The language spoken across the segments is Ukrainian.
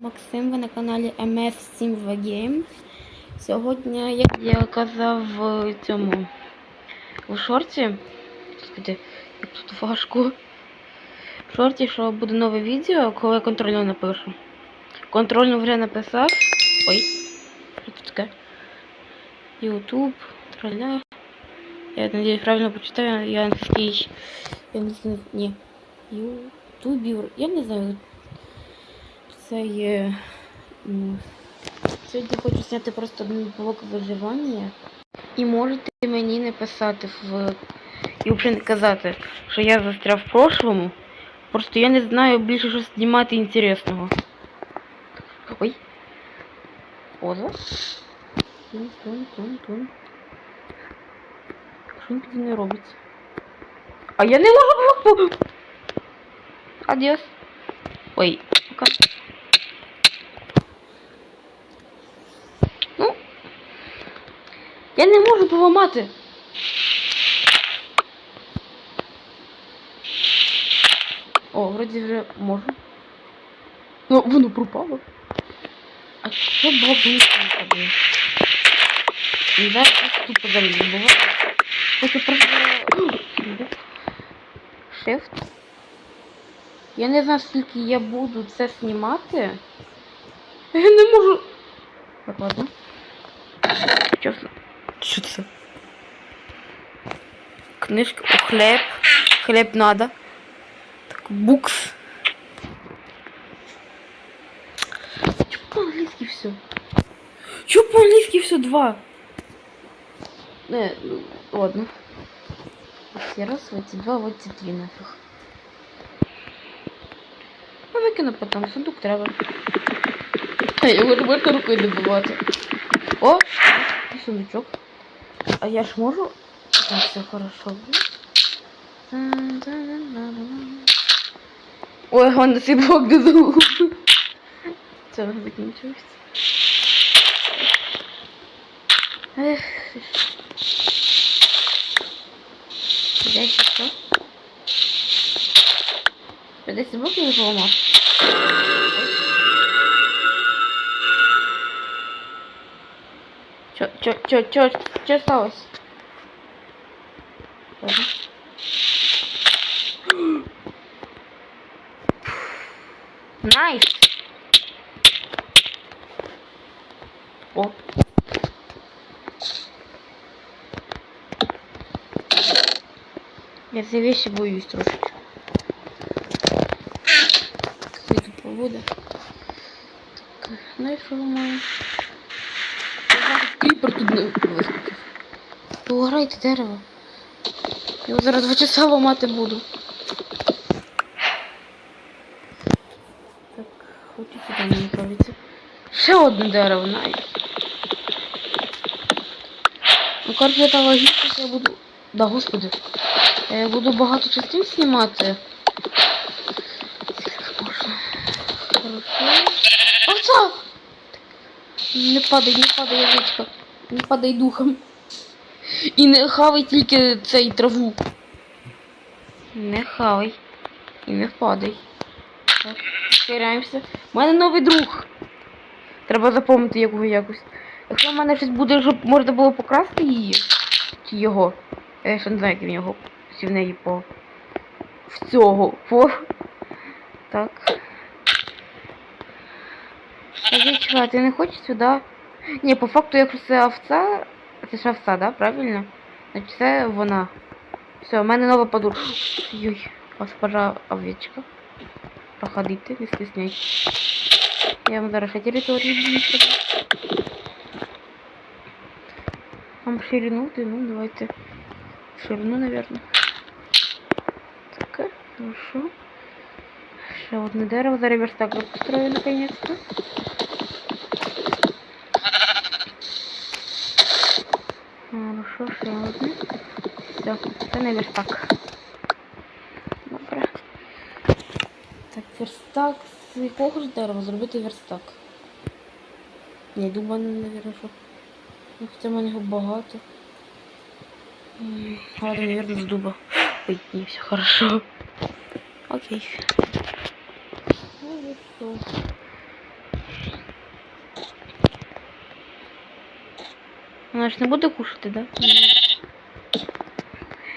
Максим, ви на каналі MS7 Game. Сьогодні, як я казав в цьому в шорті, господи, як тут важко. В шорті, що буде нове відео, коли я контрольно напишу. Контрольну вже написав. Ой, що тут таке? Ютуб, троля. Я надіюсь, правильно почитаю, я англійський. Я не знаю. Ні. Ютубів. Я не знаю. Це є. Сьогодні хочу зняти просто один блок виживання. І можете мені не в. І взагалі не казати, що я застряв в прошлому. Просто я не знаю більше що знімати інтересного. Ой. Поза. Тун, тун, тун, тун. Що він піді не робить? А я не можу. Адіос. Ой, пока. Ну. Я не можу поламати. О, вроді вже можу. Ну, воно пропало. А що було б не падає? Не знаю, як тут взагалі не буває. Хочу просто... Shift. Я не знаю, скільки я буду це знімати. Я не можу. Так, ладно. Чесно. Що це? Книжка. О, хліб. Хліб надо. Так, букс. Чё по-английски все? Чё по-английски все два? Не, ну, ладно. Ось раз, вот эти два, вот эти дві нафиг. Ну, викину потім, сундук треба. А я можу можна рукою добивати. О, і сундучок. А я ж можу? Так, все хорошо. Ой, он цей блок не загубив. Це воно закінчується. Ех, ти ж. Де ще що? Я десь блок не поламав. Чё, чё, чё, чё, чё сталося? Ладно. Найс! О. Я ці вещи боюсь трошечки. Скільки тут погода. Так, ну і Пограйте дерево. Я зараз два часа ламати буду. Так, хочу сюди не направитися. Ще одне дерево навіть. Ну, коротше, та логічно, я буду... Да, господи. Я буду багато частин знімати. Скільки можна. Хорошо. Оце! Не падай, не падай, язичка. Не падай духом. І не хавай тільки цей траву. Не хавай. І не впадай. Так. У мене новий друг. Треба запомнити його якось. Якщо в мене щось буде, щоб можна було покрасти її. Чи його. Я ще не знаю, як він його. Чи в неї по. В цього. По. Так. Овечка, ти не хочеш сюди? Ні, по факту, якщо це овця, це ж овця, да? Правильно? Значить це вона. Все, у мене нова подушка. Йой, госпожа овечка. Проходите, не стесняйтесь. Я вам зараз територію. Вам ширину, длину, давайте. Ширину, наверное. Так, хорошо. Ще одне дерево, зараз верстак я наконец-то. Одне. Все, це не верстак. Добре. Так, верстак. З якого ж дерева зробити верстак? Ні, дуба не що. Ну, хоча в мене його багато. Ладно, наверное, з дуба. Ой, не, все хорошо. Окей. Хорошо. Вона ж не буде кушати, да?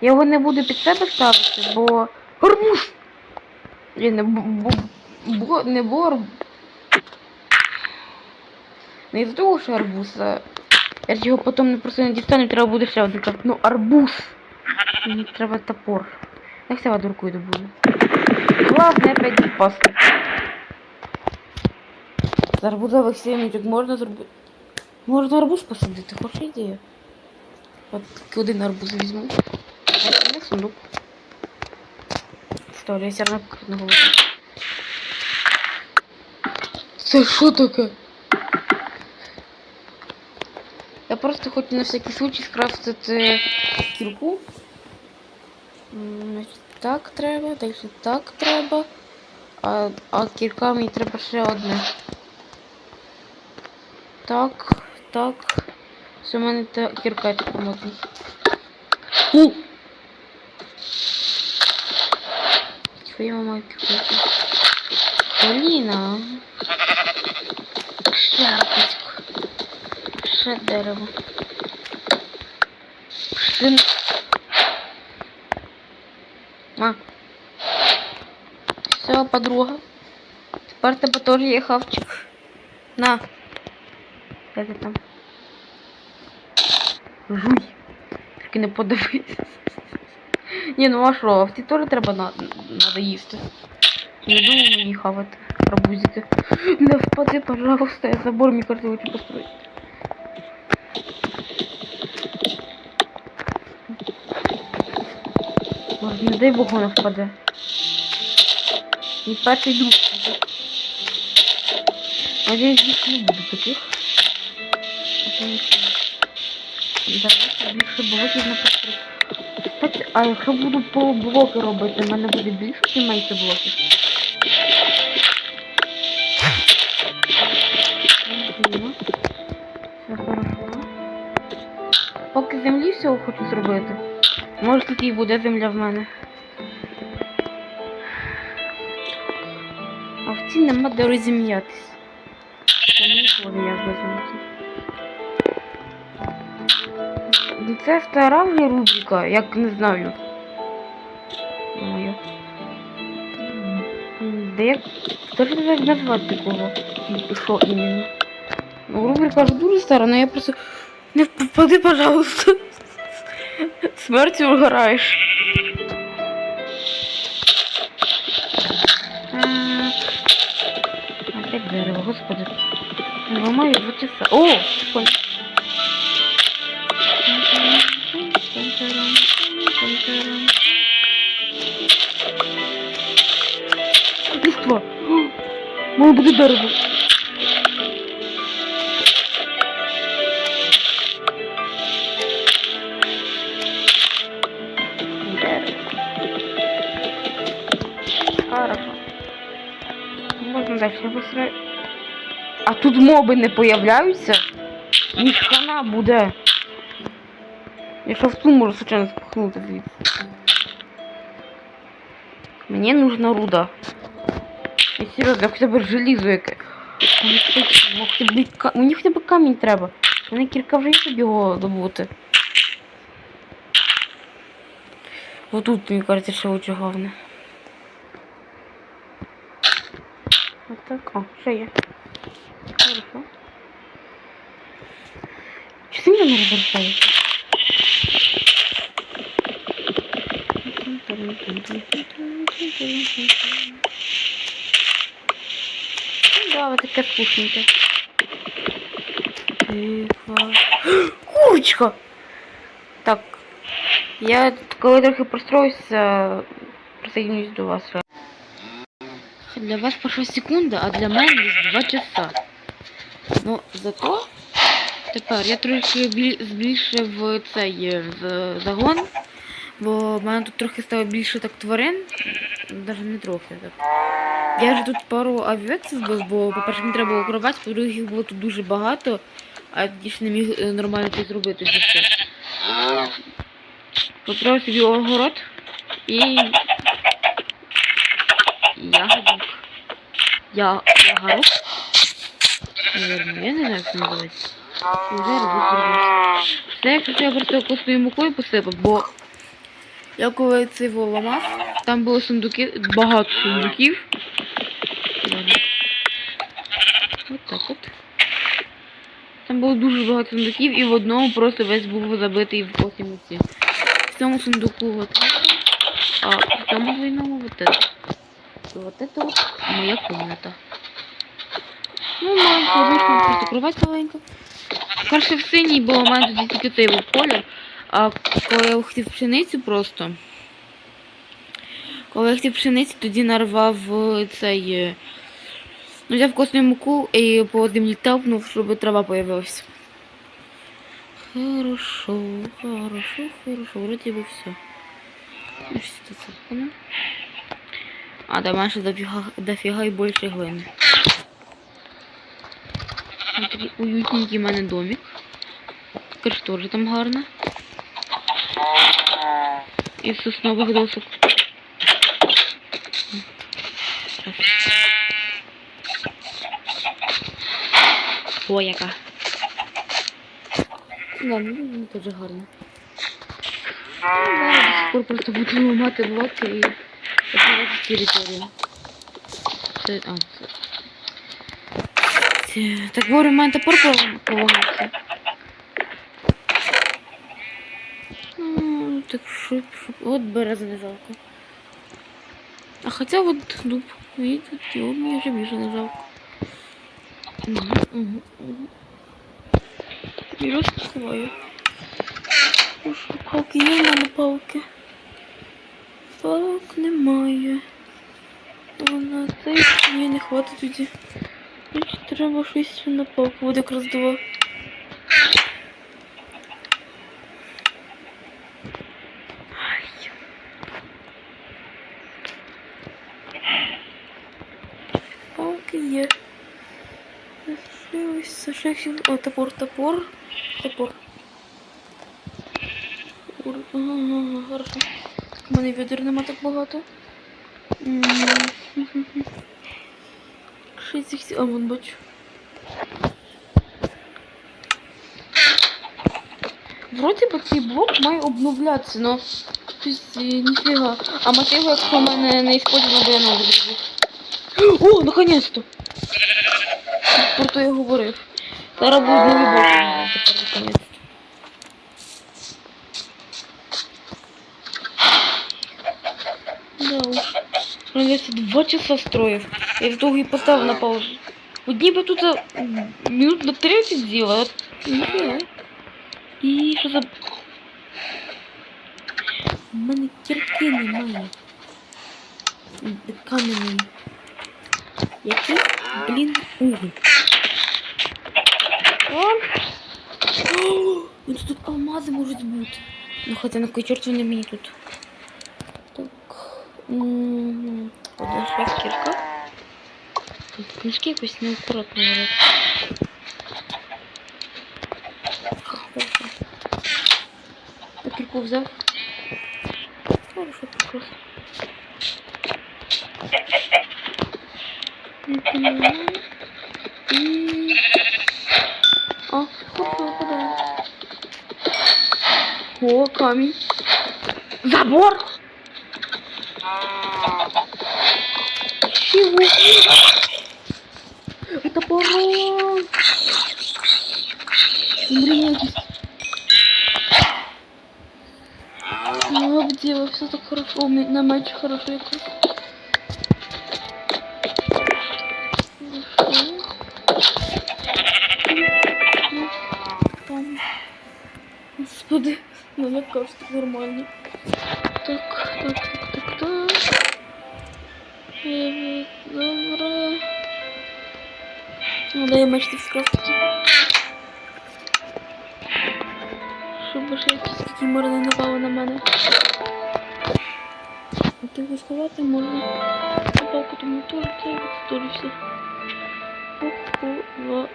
Я його не буду під себе ставити, бо. Гарбуз! Ні, не бо, бо, не бор. Не із того, що арбуз, а я ж його потім просто не дістану, треба буде ще один казати. Ну, арбуз. Мені треба топор. Я вся дуркою добуду. Главне опять відпасти. З арбузових сімечок можна зробити. Можна арбуз посадити, хочеш ідея? От один арбуз візьму. А не сундук. Ставлю, я все одно не говорю. Це що таке? Я просто хочу на всякий случай скрафтити кірку. Так треба, далі так треба. А, а кірка мені треба ще одне. Так, так. Все, в мене та кірка тепер можна. Ну! Твоя мама кірка. Поліна. Ще арбузик. Ще дерево. Пшин. А. Все, подруга. Тепер тебе теж є хавчик. На. Де ти там? Жуй. Тільки не подивись. Ні, ну а що, овці теж треба на, надо їсти. Не думаю мені хавати арбузики. Не впади, пожалуйста, я забор хочу построить. Може, не дай Бог вона впаде. І перший друг. Надіюсь, їх не буде таких. Давайте більше блоків на пострій. А якщо буду по блоки робити, в мене буде більше чи менше блоків? Все хорошо. Поки землі всього хочу зробити. Може тут і буде земля в мене. А в цій нема де розім'ятись. Мені теж як визначити. Це стара вже рубрика, як не знаю. Моя. Де як. Хто ж так назвати кого? І Що іменно? Ну, рубрика ж дуже стара, але я просто. Не впади, пожалуйста. Смертю угораєш. М, Опять дерево, господи. Ламаю два часа. О! Понял. Листва. Мало буде. Дерево. Хорошо. Можна дальше висрати. А тут моби не появляються? Ні хана буде. Якщо в ту можу случайно спухнути звідси. Мені нужна руда. І серйозно, хоча б желізо яке. Мені хоч- хоча б Мені камінь треба. У мене кірка вже щоб його добути. Отут, мені кажеться, що дуже головне. Отак. О, ще. Хорошо. Чи ти мене не розвертаєш? Ну да, вот таке вкусненьке. Курочка! Так. Я коли трохи простроюся, присоединюсь до вас. Для вас пройшла секунда, а для мене десь два часа. Ну, зато тепер я трохи біль- збільшив цей е, загон, бо в мене тут трохи стало більше так тварин. Навіть не трохи так. Я вже тут пару авіацій збив, бо, по-перше, мені треба було керувати, по-друге, їх було тут дуже багато, а я ще не міг е, нормально це зробити все. Построив собі огород і ягодник. Я ягород. Наверное, я не знаю, як це називається. І розбудився. Це якщо я просто костною мукою посипав, бо я коли цей ламав, там було сундуки, багато сундуків. От так от. Там було дуже багато сундуків і в одному просто весь був забитий в костній муці. В цьому сундуку от, а в цьому двойному вот это. І вот это вот моя комната. Ну, маленька, обычно просто кровать маленька. Перше в синій було у мене тоді тільки цей був колір. А коли я хотів пшеницю просто. Коли я хотів пшеницю, тоді нарвав е, цей. е, Ну, взяв косну муку і по землі тапнув, щоб трава появилась. Хорошо, хорошо, хорошо. Вроде бы все. Ну? А, там ще дофіга, і більше глини. Ось такий уютненький в мене домик. Криш теж там гарно. Із соснових досок. О, яка. Да, ну ну, теж гарно. Ну, до сих пор просто буду ламати блоки і відкривати територію. Це, а, це. Так говорю, в мене пол- полагався. Шип, шип. От береза не жалко. А хоча от дуб, видите, його мені вже більше не жалко. Угу, угу, угу. Палки є в мене палки? Палок немає. Вона цей мені не хватить тоді. Треба щось на палку. Буде якраз два. Ай. Палки є. Ось зашився. О, топор, топор. Топор. Хорошо. У мене відер нема так багато. Шість. А, вон бачу. Вроді би цей блок має обновлятися, но щось е, ніфіга. А мотиво, якщо в мене не іспользовано, бо я новий. О, наконец-то! Про то я говорив. Нові блоки тепер наконец-то. Да уж. Ну, я два часа строїв. Я з того і поставив на паузу. Одні би тут а, минут на 30 з'їла, а ніфіга. І що за... У мене кірки немає. Кам'яний. Який, блін, угол. О! Ну тут алмази можуть бути. Ну хоча на кой чорт вони мені тут. Так. Одна швакірка. Тут книжки якось неаккуратно. Так кірку взяв. Хорошо. І... О, камінь. Забор! Чего? Это порог! Умри, Ну, где вы все так хорошо? У меня на матче хорошо якось. Кажется, нормально. Так, так, так, так, так. Добре. Ну, дай меч скрафтити. Щоб ще якісь такі мори не напали на мене. А ти сказати можна. Напалку тому теж це відсторився. Оп,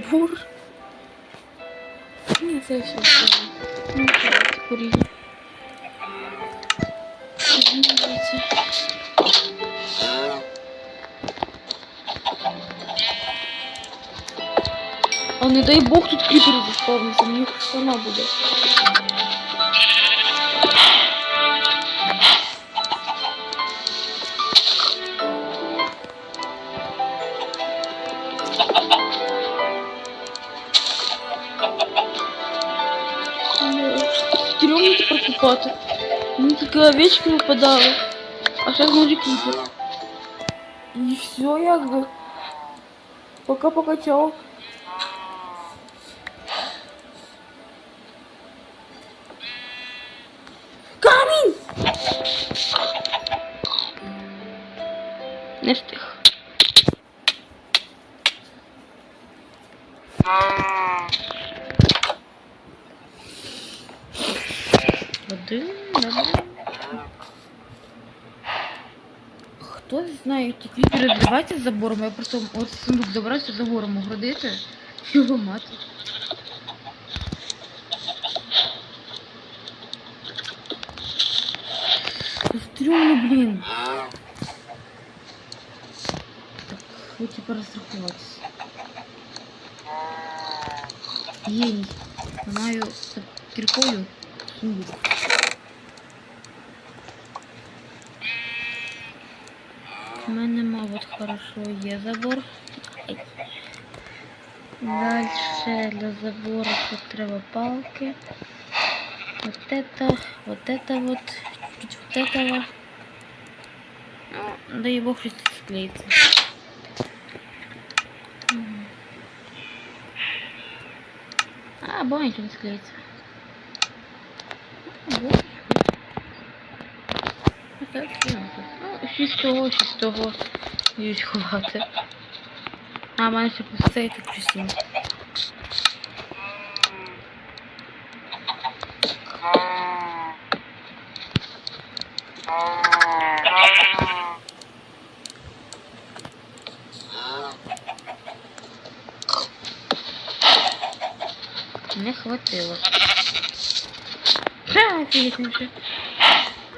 Забор. Не знаю, что. Ну, давайте поріжемо. А не дай Бог тут крипер заспавниться, мне хана буде. Стрёмно тепер купати. Мені тільки овечки випадали. А зараз може кріпер. І все якби. Пока-пока, чао. Камінь! Не встиг. Один, добре. Хто знає, квітери з забором, я просто от сундук забрався забором огородити. Його мати. Стрёмно, блін. Так, хочу перестрахуватися. Єй, маю кіркою сундук. У мене, мабуть, хорошо є забор. Ай. Дальше для забора тут треба палки. Вот это, вот это вот, чуть вот этого. Ну, дай бог, что склеится. М. А, баньки не склеится. Вот. Так, ну, шість того, шість того. Їсть ховати. А, мене ще пусте, так сім. Не хватило. Офігетніше.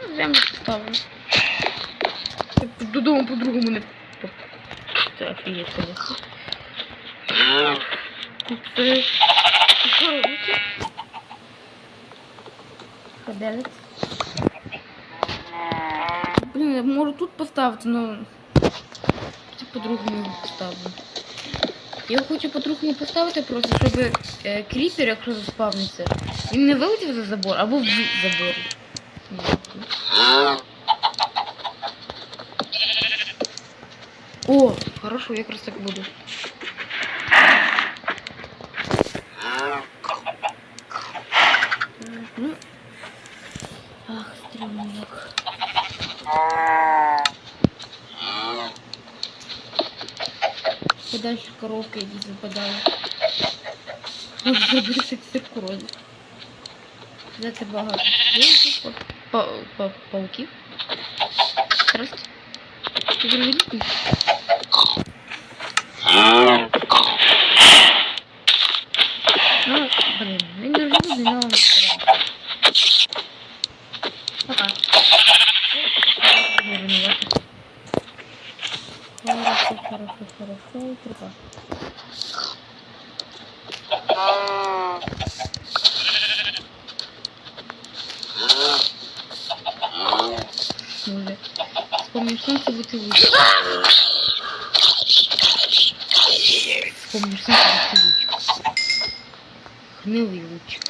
Ну, Землю поставлю. Додому по-другому не... Це офігеть. Це... Що робиться? Ходелець. Блін, я можу тут поставити, но... Це по-другому поставлю. Я хочу по-другому поставити просто, щоб е, кріпер, якщо заспавниться, він не вилетів за забор або в забор. О, хорошо, якраз так буду. Ну. Ах, стрімно як. Подальше коровки якісь випадали. Може зробити ще циркуроз. Взяти багато яєчок, па- па- не старає. Пока. Хорошо, хорошо, хорошо, пока. Може, вспомнив сонце бути лучше. Вспомнив сонце бути лучше. Гнилий лучик.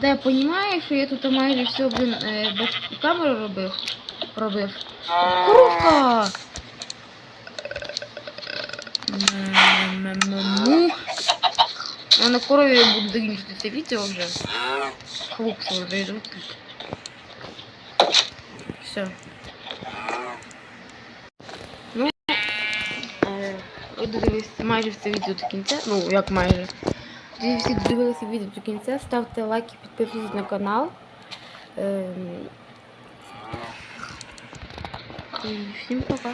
Да, я понимаю, що я тут майже все, блин, е, без камери робив. Робив. Коровка! М-м-м-м-му. На корові я буду закінчити це відео вже. Хлопці вже йдуть. Все. Ну, ви додивилися майже все відео до кінця. Ну, як майже. Тоді всі додивилися відео до кінця. Ставте лайки, підписуйтесь на канал. Ем, І всім пока.